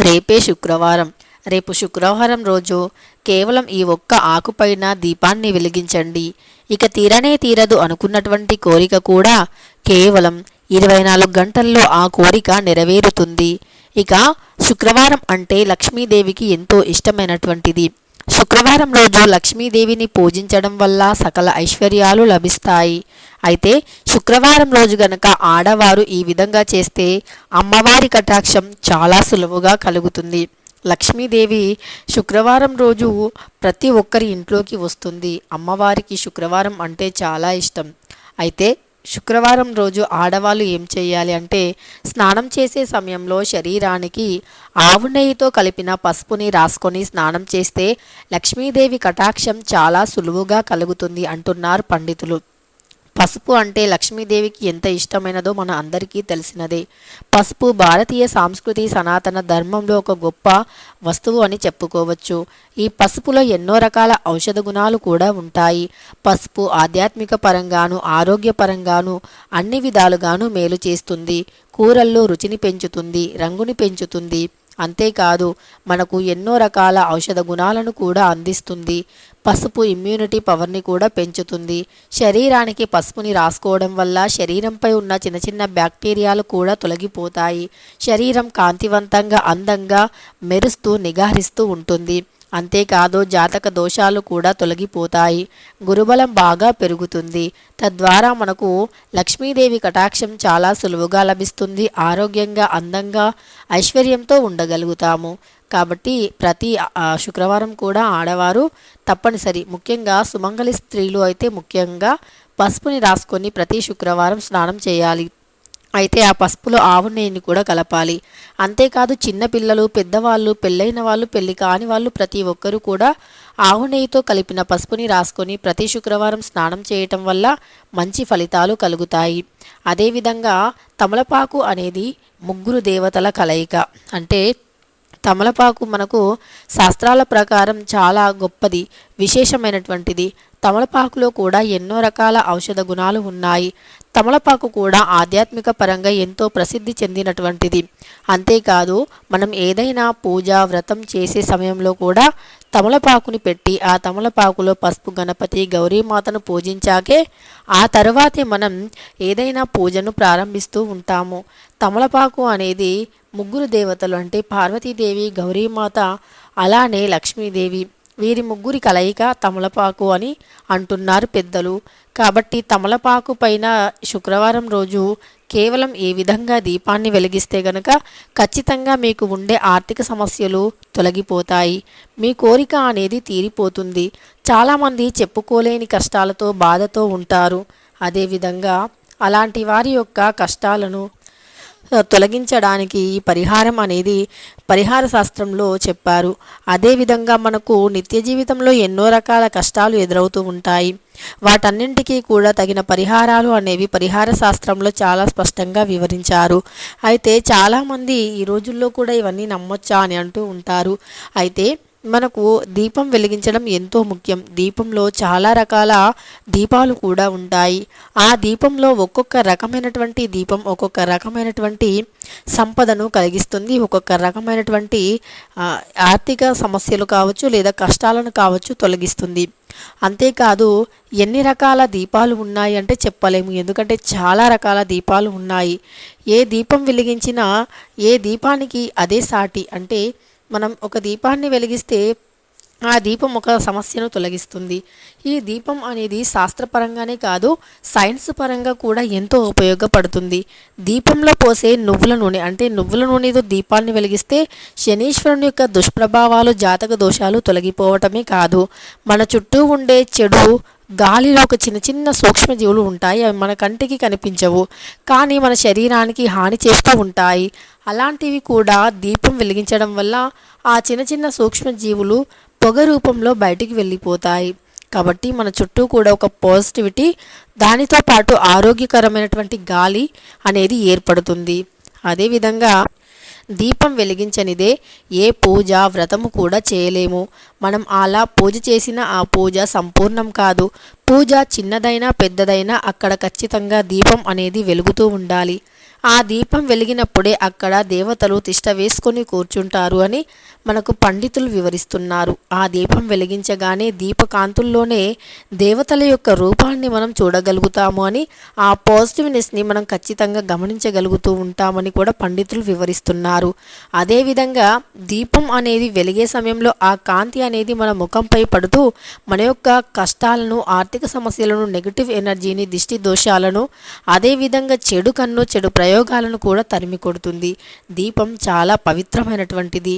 రేపే శుక్రవారం. రేపు శుక్రవారం రోజు కేవలం ఈ ఒక్క ఆకుపైన దీపాన్ని వెలిగించండి. ఇక తీరనే తీరదు అనుకున్నటువంటి కోరిక కూడా కేవలం ఇరవై నాలుగు గంటల్లో ఆ కోరిక నెరవేరుతుంది. ఇక శుక్రవారం అంటే లక్ష్మీదేవికి ఎంతో ఇష్టమైనటువంటిది. శుక్రవారం రోజు లక్ష్మీదేవిని పూజించడం వల్ల సకల ఐశ్వర్యాలు లభిస్తాయి. అయితే శుక్రవారం రోజు గనక ఆడవారు ఈ విధంగా చేస్తే అమ్మవారి కటాక్షం చాలా సులువుగా కలుగుతుంది. లక్ష్మీదేవి శుక్రవారం రోజు ప్రతి ఒక్కరి ఇంట్లోకి వస్తుంది. అమ్మవారికి శుక్రవారం అంటే చాలా ఇష్టం. అయితే శుక్రవారం రోజు ఆడవాళ్ళు ఏం చేయాలి అంటే స్నానం చేసే సమయంలో శరీరానికి ఆవు నెయ్యితో కలిపిన పసుపుని రాసుకొని స్నానం చేస్తే లక్ష్మీదేవి కటాక్షం చాలా సులువుగా కలుగుతుంది అంటున్నారు పండితులు. పసుపు అంటే లక్ష్మీదేవికి ఎంత ఇష్టమైనదో మన అందరికీ తెలిసినదే. పసుపు భారతీయ సంస్కృతి సనాతన ధర్మంలో ఒక గొప్ప వస్తువు అని చెప్పుకోవచ్చు. ఈ పసుపులో ఎన్నో రకాల ఔషధ గుణాలు కూడా ఉంటాయి. పసుపు ఆధ్యాత్మిక పరంగాను ఆరోగ్యపరంగాను అన్ని విధాలుగాను మేలు చేస్తుంది. కూరల్లో రుచిని పెంచుతుంది రంగుని పెంచుతుంది. అంతేకాదు మనకు ఎన్నో రకాల ఔషధ గుణాలను కూడా అందిస్తుంది. పసుపు ఇమ్యూనిటీ పవర్ని కూడా పెంచుతుంది. శరీరానికి పసుపుని రాసుకోవడం వల్ల శరీరంపై ఉన్న చిన్న చిన్న బ్యాక్టీరియాలు కూడా తొలగిపోతాయి. శరీరం కాంతివంతంగా అందంగా మెరుస్తూ నిగారిస్తూ ఉంటుంది. అంతేకాదు జాతక దోషాలు కూడా తొలగిపోతాయి. గురుబలం బాగా పెరుగుతుంది. తద్వారా మనకు లక్ష్మీదేవి కటాక్షం చాలా సులువుగా లభిస్తుంది. ఆరోగ్యంగా అందంగా ఐశ్వర్యంతో ఉండగలుగుతాము. కాబట్టి ప్రతి శుక్రవారం కూడా ఆడవారు తప్పనిసరి. ముఖ్యంగా సుమంగళి స్త్రీలు అయితే ముఖ్యంగా పసుపుని రాసుకొని ప్రతి శుక్రవారం స్నానం చేయాలి. అయితే ఆ పసుపులో ఆవు నెయ్యిని కూడా కలపాలి. అంతేకాదు చిన్నపిల్లలు పెద్దవాళ్ళు పెళ్ళైన వాళ్ళు పెళ్ళి కాని వాళ్ళు ప్రతి ఒక్కరూ కూడా ఆవు నెయ్యితో కలిపిన పసుపుని రాసుకొని ప్రతి శుక్రవారం స్నానం చేయటం వల్ల మంచి ఫలితాలు కలుగుతాయి. అదేవిధంగా తమలపాకు అనేది ముగ్గురు దేవతల కలయిక. అంటే తమలపాకు మనకు శాస్త్రాల ప్రకారం చాలా గొప్పది విశేషమైనటువంటిది. తమలపాకులో కూడా ఎన్నో రకాల ఔషధ గుణాలు ఉన్నాయి. తమలపాకు కూడా ఆధ్యాత్మిక పరంగా ఎంతో ప్రసిద్ధి చెందినటువంటిది. అంతేకాదు మనం ఏదైనా పూజ వ్రతం చేసే సమయంలో కూడా తమలపాకుని పెట్టి ఆ తమలపాకులో పసుపు గణపతి గౌరీమాతను పూజించాకే ఆ తర్వాతే మనం ఏదైనా పూజను ప్రారంభిస్తూ ఉంటాము. తమలపాకు అనేది ముగ్గురు దేవతలు అంటే పార్వతీదేవి గౌరీమాత అలానే లక్ష్మీదేవి. వీరి ముగ్గురి కలయిక తమలపాకు అని అంటున్నారు పెద్దలు. కాబట్టి తమలపాకు పైన శుక్రవారం రోజు కేవలం ఏ విధంగా దీపాన్ని వెలిగిస్తే గనక ఖచ్చితంగా మీకు ఉండే ఆర్థిక సమస్యలు తొలగిపోతాయి. మీ కోరిక అనేది తీరిపోతుంది. చాలామంది చెప్పుకోలేని కష్టాలతో బాధతో ఉంటారు. అదేవిధంగా అలాంటి వారి యొక్క కష్టాలను తొలగించడానికి ఈ పరిహారం అనేది పరిహార శాస్త్రంలో చెప్పారు. అదేవిధంగా మనకు నిత్య జీవితంలో ఎన్నో రకాల కష్టాలు ఎదురవుతూ ఉంటాయి. వాటన్నింటికీ కూడా తగిన పరిహారాలు అనేవి పరిహార శాస్త్రంలో చాలా స్పష్టంగా వివరించారు. అయితే చాలామంది ఈ రోజుల్లో కూడా ఇవన్నీ నమ్మొచ్చా అని అంటూ ఉంటారు. అయితే మనకు దీపం వెలిగించడం ఎంతో ముఖ్యం. దీపంలో చాలా రకాల దీపాలు కూడా ఉంటాయి. ఆ దీపంలో ఒక్కొక్క రకమైనటువంటి దీపం ఒక్కొక్క రకమైనటువంటి సంపదను కలిగిస్తుంది. ఒక్కొక్క రకమైనటువంటి ఆర్థిక సమస్యలు కావచ్చు లేదా కష్టాలను కావచ్చు తొలగిస్తుంది. అంతేకాదు ఎన్ని రకాల దీపాలు ఉన్నాయి అంటే చెప్పలేము. ఎందుకంటే చాలా రకాల దీపాలు ఉన్నాయి. ఏ దీపం వెలిగించినా ఏ దీపానికి అదే సాటి అంటే మనం ఒక దీపాన్ని వెలిగిస్తే ఆ దీపం ఒక సమస్యను తొలగిస్తుంది. ఈ దీపం అనేది శాస్త్రపరంగానే కాదు సైన్స్ పరంగా కూడా ఎంతో ఉపయోగపడుతుంది. దీపంలో పోసే నువ్వుల నూనె అంటే నువ్వుల నూనెతో దీపాన్ని వెలిగిస్తే శనీశ్వరుని యొక్క దుష్ప్రభావాలు జాతక దోషాలు తొలగిపోవటమే కాదు. మన చుట్టూ ఉండే చెడు గాలిలో ఒక చిన్న చిన్న సూక్ష్మజీవులు ఉంటాయి. అవి మన కంటికి కనిపించవు. కానీ మన శరీరానికి హాని చేస్తూ ఉంటాయి. అలాంటివి కూడా దీపం వెలిగించడం వల్ల ఆ చిన్న చిన్న సూక్ష్మజీవులు పొగ రూపంలో బయటికి వెళ్ళిపోతాయి. కాబట్టి మన చుట్టూ కూడా ఒక పాజిటివిటీ దానితో పాటు ఆరోగ్యకరమైనటువంటి గాలి అనేది ఏర్పడుతుంది. అదేవిధంగా దీపం వెలిగించనిదే ఏ పూజ వ్రతము కూడా చేయలేము. మనం అలా పూజ చేసిన ఆ పూజ సంపూర్ణం కాదు. పూజ చిన్నదైనా పెద్దదైనా అక్కడ ఖచ్చితంగా దీపం అనేది వెలుగుతూ ఉండాలి. ఆ దీపం వెలిగినప్పుడే అక్కడ దేవతలు తిష్ట వేసుకొని కూర్చుంటారు అని మనకు పండితులు వివరిస్తున్నారు. ఆ దీపం వెలిగించగానే దీపకాంతుల్లోనే దేవతల యొక్క రూపాన్ని మనం చూడగలుగుతాము అని ఆ పాజిటివ్నెస్ని మనం ఖచ్చితంగా గమనించగలుగుతూ ఉంటామని కూడా పండితులు వివరిస్తున్నారు. అదేవిధంగా దీపం అనేది వెలిగే సమయంలో ఆ కాంతి అనేది మన ముఖంపై పడుతూ మన యొక్క కష్టాలను ఆర్థిక సమస్యలను నెగిటివ్ ఎనర్జీని దిష్టి దోషాలను అదేవిధంగా చెడు కన్ను చెడు ప్రయోగాలను కూడా తరిమి కొడుతుంది. దీపం చాలా పవిత్రమైనటువంటిది.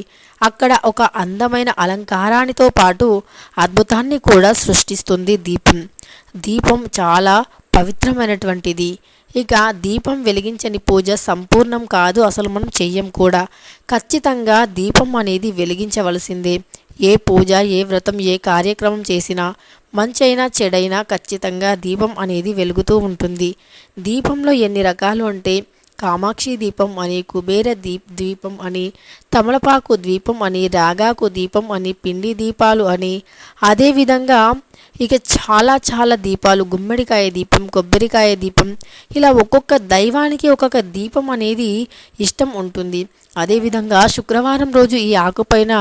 అక్కడ ఒక అందమైన అలంకారానితో పాటు అద్భుతాన్ని కూడా సృష్టిస్తుంది దీపం. దీపం చాలా పవిత్రమైనటువంటిది. ఇక దీపం వెలిగించని పూజ సంపూర్ణం కాదు అసలు మనం చెయ్యం కూడా. ఖచ్చితంగా దీపం అనేది వెలిగించవలసిందే. ఏ పూజ ఏ వ్రతం ఏ కార్యక్రమం చేసినా మంచైనా చెడైనా ఖచ్చితంగా దీపం అనేది వెలుగుతూ ఉంటుంది. దీపంలో ఎన్ని రకాలు అంటే కామాక్షి దీపం అని కుబేర దీప్ ద్వీపం అని తమలపాకు ద్వీపం అని రాగాకు దీపం అని పిండి దీపాలు అని అదేవిధంగా ఇక చాలా చాలా దీపాలు గుమ్మడికాయ దీపం కొబ్బరికాయ దీపం ఇలా ఒక్కొక్క దైవానికి ఒక్కొక్క దీపం అనేది ఇష్టం ఉంటుంది. అదేవిధంగా శుక్రవారం రోజు ఈ ఆకుపైన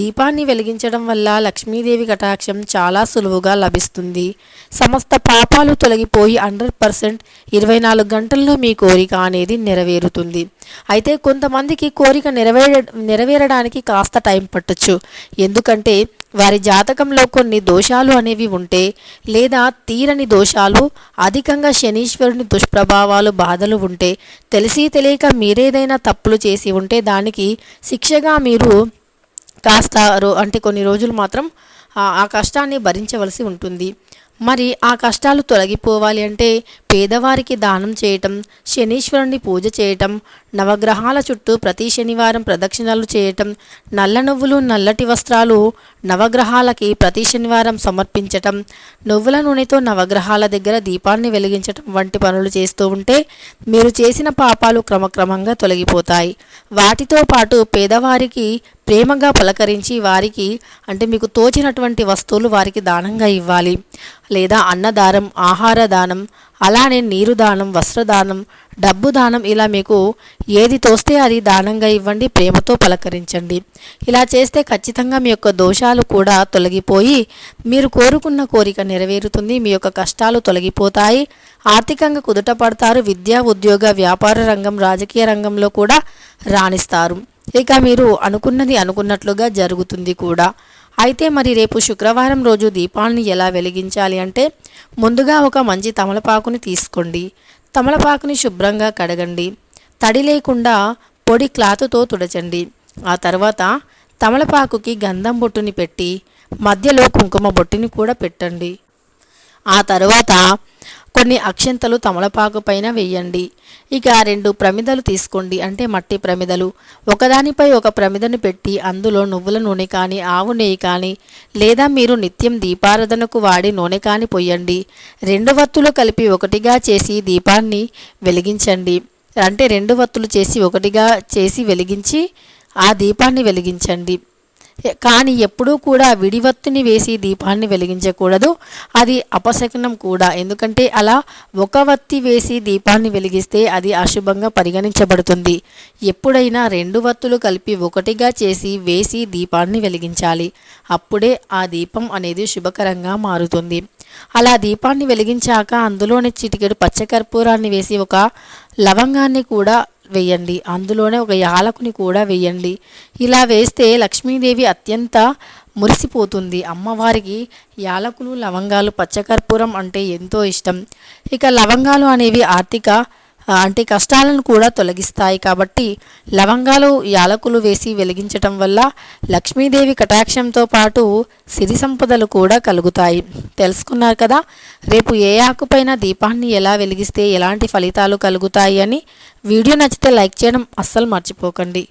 దీపాన్ని వెలిగించడం వల్ల లక్ష్మీదేవి కటాక్షం చాలా సులువుగా లభిస్తుంది. సమస్త పాపాలు తొలగిపోయి హండ్రెడ్ పర్సెంట్ ఇరవై నాలుగు గంటల్లో మీ కోరిక అనేది నెరవేరుతుంది. అయితే కొంతమందికి కోరిక నెరవేర నెరవేరడానికి కాస్త టైం పట్టచ్చు. ఎందుకంటే వారి జాతకంలో కొన్ని దోషాలు అనేవి ఉంటే లేదా తీరని దోషాలు అధికంగా శనీశ్వరుని దుష్ప్రభావాలు బాధలు ఉంటే తెలిసి తెలియక మీరేదైనా తప్పులు చేసి ఉంటే దానికి శిక్షగా మీరు కాస్త రో అంటే కొన్ని రోజులు మాత్రం ఆ కష్టాన్ని భరించవలసి ఉంటుంది. మరి ఆ కష్టాలు తొలగిపోవాలి అంటే పేదవారికి దానం చేయటం శనీశ్వరుని పూజ చేయటం నవగ్రహాల చుట్టూ ప్రతి శనివారం ప్రదక్షిణలు చేయటం నల్ల నువ్వులు నల్లటి వస్త్రాలు నవగ్రహాలకి ప్రతి శనివారం సమర్పించటం నువ్వుల నూనెతో నవగ్రహాల దగ్గర దీపాన్ని వెలిగించటం వంటి పనులు చేస్తూ ఉంటే మీరు చేసిన పాపాలు క్రమక్రమంగా తొలగిపోతాయి. వాటితో పాటు పేదవారికి ప్రేమగా పలకరించి వారికి అంటే మీకు తోచినటువంటి వస్తువులు వారికి దానంగా ఇవ్వాలి. లేదా అన్నదానం ఆహార దానం అలానే నీరు దానం వస్త్రదానం డబ్బు దానం ఇలా మీకు ఏది తోస్తే అది దానంగా ఇవ్వండి ప్రేమతో పలకరించండి. ఇలా చేస్తే ఖచ్చితంగా మీ యొక్క దోషాలు కూడా తొలగిపోయి మీరు కోరుకున్న కోరిక నెరవేరుతుంది మీ యొక్క కష్టాలు తొలగిపోతాయి. ఆర్థికంగా కుదుట పడతారు విద్యా ఉద్యోగ వ్యాపార రంగం రాజకీయ రంగంలో కూడా రాణిస్తారు. ఇక మీరు అనుకున్నది అనుకున్నట్లుగా జరుగుతుంది కూడా. అయితే మరి రేపు శుక్రవారం రోజు దీపాన్ని ఎలా వెలిగించాలి అంటే ముందుగా ఒక మంచి తమలపాకుని తీసుకోండి. తమలపాకుని శుభ్రంగా కడగండి. తడి లేకుండా పొడి క్లాతుతో తుడచండి. ఆ తర్వాత తమలపాకుకి గంధం బొట్టుని పెట్టి మధ్యలో కుంకుమ బొట్టుని కూడా పెట్టండి. ఆ తర్వాత కొన్ని అక్షంతలు తమలపాకు పైన వేయండి. ఇక రెండు ప్రమిదలు తీసుకోండి. అంటే మట్టి ప్రమిదలు. ఒకదానిపై ఒక ప్రమిదను పెట్టి అందులో నువ్వుల నూనె కానీ ఆవు నెయ్యి కానీ లేదా మీరు నిత్యం దీపారాధనకు వాడి నూనె కానీ పొయ్యండి రెండు వత్తులు కలిపి ఒకటిగా చేసి దీపాన్ని వెలిగించండి. అంటే రెండు వత్తులు చేసి ఒకటిగా చేసి వెలిగించి ఆ దీపాన్ని వెలిగించండి. కానీ ఎప్పుడూ కూడా విడివత్తుని వేసి దీపాన్ని వెలిగించకూడదు. అది అపశకనం కూడా. ఎందుకంటే అలా ఒక వత్తి వేసి దీపాన్ని వెలిగిస్తే అది అశుభంగా పరిగణించబడుతుంది. ఎప్పుడైనా రెండు వత్తులు కలిపి ఒకటిగా చేసి వేసి దీపాన్ని వెలిగించాలి. అప్పుడే ఆ దీపం అనేది శుభకరంగా మారుతుంది. అలా దీపాన్ని వెలిగించాక అందులోని చిటికెడు పచ్చకర్పూరాన్ని వేసి ఒక లవంగాన్ని కూడా వేయండి. అందులోనే ఒక యాలకుని కూడా వేయండి. ఇలా వేస్తే లక్ష్మీదేవి అత్యంత మురిసిపోతుంది. అమ్మవారికి యాలకులు లవంగాలు పచ్చకర్పూరం అంటే ఎంతో ఇష్టం. ఇక లవంగాలు అనేవి ఆర్థిక అంటే కష్టాలను కూడా తొలగిస్తాయి కాబట్టి లవంగాలు యాలకులు వేసి వెలిగించటం వల్ల లక్ష్మీదేవి కటాక్షంతో పాటు సిరి సంపదలు కూడా కలుగుతాయి. తెలుసుకున్నారు కదా రేపు ఏ ఆకుపైన దీపాన్ని ఎలా వెలిగిస్తే ఎలాంటి ఫలితాలు కలుగుతాయి అని వీడియో నచ్చితే లైక్ చేయడం అస్సలు మర్చిపోకండి.